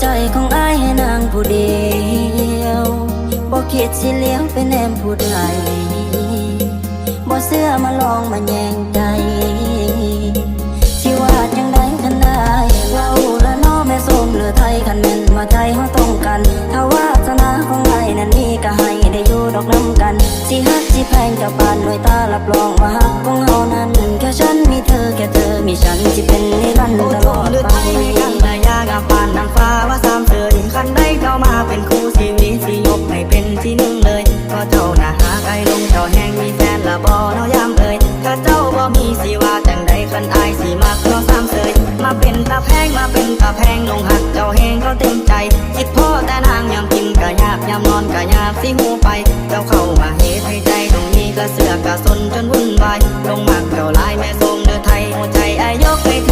ใจของไอ้นางผู้เดียวบ่คิดสิเลี้ยงเป็นแนมผู้ใดบ่เสื้อมาลองมาแยงใจที่ว่าจังไดกันได้ว่าอูละน้อแม่สมเหลือไทยกันแม่นมาใจเฮาต้องกัน ถ้าวาสนาของไอ้นั้นมีก็ให้ได้อยู่ดอกน้ำกัน สิฮักสิแพงกับปานด้วยตารับรองว่าฮักของเฮานั้นแค่ฉันมีเธอแค่เธอมีฉันสิเป็นาเป็นคู่ชีวิตสิยกไม่เป็นที่หนึ่งเลยก็เจ้าน่ะหาไกลลงเจ้าแห้งมีแฟนละบ่เนาะยามเอ่ยถ้าเจ้าบ่มีสีว่าจังใดคันอายสีมักเนาะซ้ำเสยมาเป็นตาแพงมาเป็นตาแพงลงหักเจ้าแห้งก็เต็มใจคิดพ่อแต่นางยามกินก็ยากยามนอนก็ยากสิหูไป เจ้าเข้ามาเหตุให้ใจตรงนี้ก็เสือกกะสนจนวุ่นวายลงมักเจ้าลายแม่ทรงเดือไทยหัวใจอายยกให้